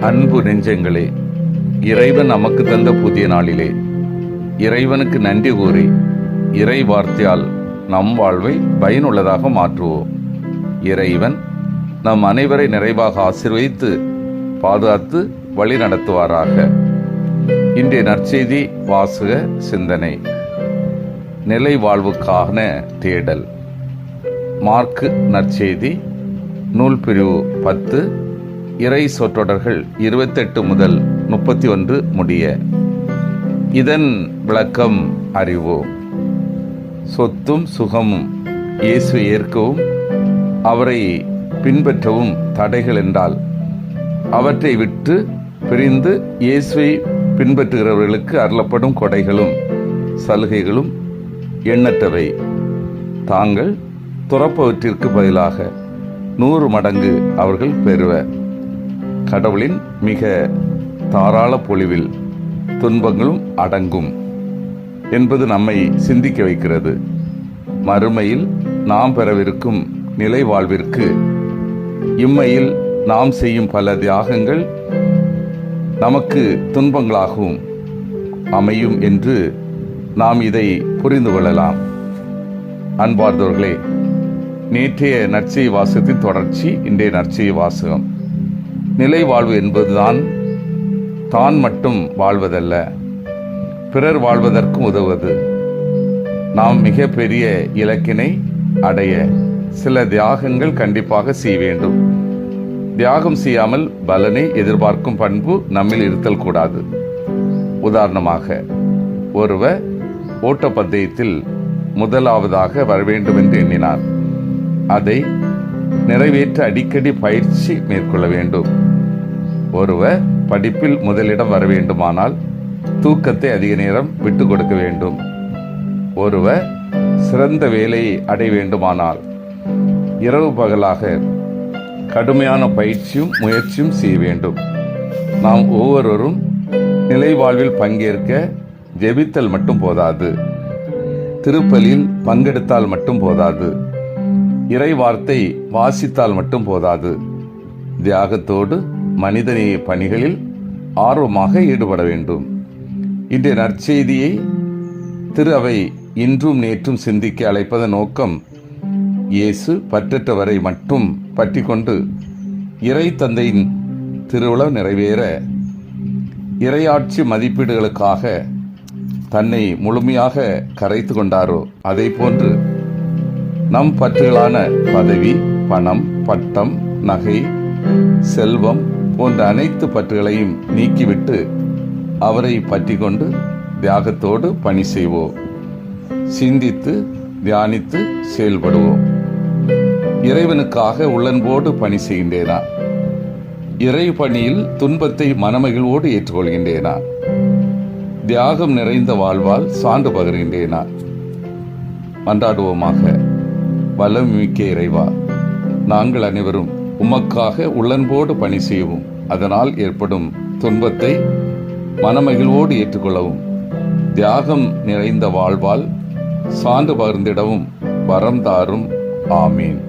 அன்பு நெஞ்சங்களே இறைவன் நமக்கு தந்த புதிய நாளிலே இறைவனுக்கு நன்றி கூறி இறை வார்த்தையால் நம் வாழ்வை பயனுள்ளதாக மாற்றுவோம். இறைவன் நம் அனைவரை நிறைவாக ஆசிர்வதித்து பாதுகாத்து வழி நடத்துவாராக. இன்றைய நற்செய்தி வாசக சிந்தனை. நிலை வாழ்வுக்கான தேடல். மார்க்கு நற்செய்தி நூல் பிரிவு பத்து இறை சொற்றொடர்கள் இருபத்தெட்டு முதல் முப்பத்தி ஒன்று முடிய. இதன் விளக்கம் அறிவோம். சொத்தும் சுகமும் இயேசு ஏற்கவும் அவரை பின்பற்றவும் தடைகள் என்றால் அவற்றை விட்டு பிரிந்து இயேசுவை பின்பற்றுகிறவர்களுக்கு அருளப்படும் கொடைகளும் சலுகைகளும் எண்ணற்றவை. தாங்கள் துறப்பவற்றிற்கு பதிலாக நூறு மடங்கு அவர்கள் பெறுவர். கடவுளின் மிக தாராள பொழிவில் துன்பங்களும் அடங்கும் என்பது நம்மை சிந்திக்க வைக்கிறது. மறுமையில் நாம் பெறவிருக்கும் நிலை வாழ்விற்கு இம்மையில் நாம் செய்யும் பல தியாகங்கள் நமக்கு துன்பங்களாகவும் அமையும் என்று நாம் இதை புரிந்து கொள்ளலாம். அன்பார்ந்தவர்களே நேற்றைய நற்செய் வாசகத்தின் தொடர்ச்சி இன்றைய நற்செய் வாசகம் நிலை வாழ்வு என்பதுதான் தான் மட்டும் வாழ்வதல்ல பிறர் வாழ்வதற்கும் உதவுவது. நாம் மிக பெரிய இலக்கினை அடைய சில தியாகங்கள் கண்டிப்பாக செய்ய வேண்டும். தியாகம் செய்யாமல் பலனை எதிர்பார்க்கும் பண்பு நம்மில் இருத்தல் கூடாது. உதாரணமாக ஒருவர் ஓட்டப்பந்தயத்தில் முதலாவதாக வர வேண்டும் என்று எண்ணினார். அதை நிறைவேற்ற அடிக்கடி பயிற்சி மேற்கொள்ள வேண்டும். ஒருவர் படிப்பில் முதலிடம் வர வேண்டுமானால் தூக்கத்தை அதிக நேரம் விட்டு கொடுக்க வேண்டும். ஒருவர் சிறந்த வேலையை அடைய வேண்டுமானால் இரவு பகலாக கடுமையான பயிற்சியும் முயற்சியும் செய்ய வேண்டும். நாம் ஒவ்வொருவரும் நிலை வாழ்வில் பங்கேற்க ஜெபித்தல் மட்டும் போதாது. திருப்பலியில் பங்கெடுத்தால் மட்டும் போதாது. இறை வார்த்தை வாசித்தால் மட்டும் போதாது. தியாகத்தோடு மனிதநேய பணிகளில் ஆர்வமாக ஈடுபட வேண்டும். இன்றைய நற்செய்தியை திரு அவை இன்றும் நேற்றும் சிந்திக்க அழைப்பதன் நோக்கம் இயேசு பற்றற்றவரை மட்டும் பற்றி கொண்டு இறை தந்தையின் திருவிழா நிறைவேற இறையாட்சி மதிப்பீடுகளுக்காக தன்னை முழுமையாக கரைத்து கொண்டாரோ? அதை போன்று நம் பற்றுகளான பதவி பணம் பட்டம் நகை செல்வம் போன்ற அனைத்து பற்றுகளையும் நீக்கிவிட்டு அவரை பற்றி கொண்டு தியாகத்தோடு பணி செய்வோம். சிந்தித்து தியானித்து செயல்படுவோம். இறைவனுக்காக உள்ளன்போடு பணி செய்கின்றேனா? இறை பணியில் துன்பத்தை மனமகிழ்வோடு ஏற்றுக்கொள்கின்றேனா? தியாகம் நிறைந்த வாழ்வால் சான்று பகிர்கின்றேனா? மன்றாடுவோமாக வலம் மிக்க இறைவா நாங்கள் அனைவரும் உமக்காக உள்ளன்போடு பணி செய்யவும் அதனால் ஏற்படும் துன்பத்தை மனமகிழ்வோடு ஏற்றுக்கொள்ளவும். தியாகம் நிறைந்த வாழ்வால் சான்று பகிர்ந்திடவும் வரம் தாரும். ஆமீன்.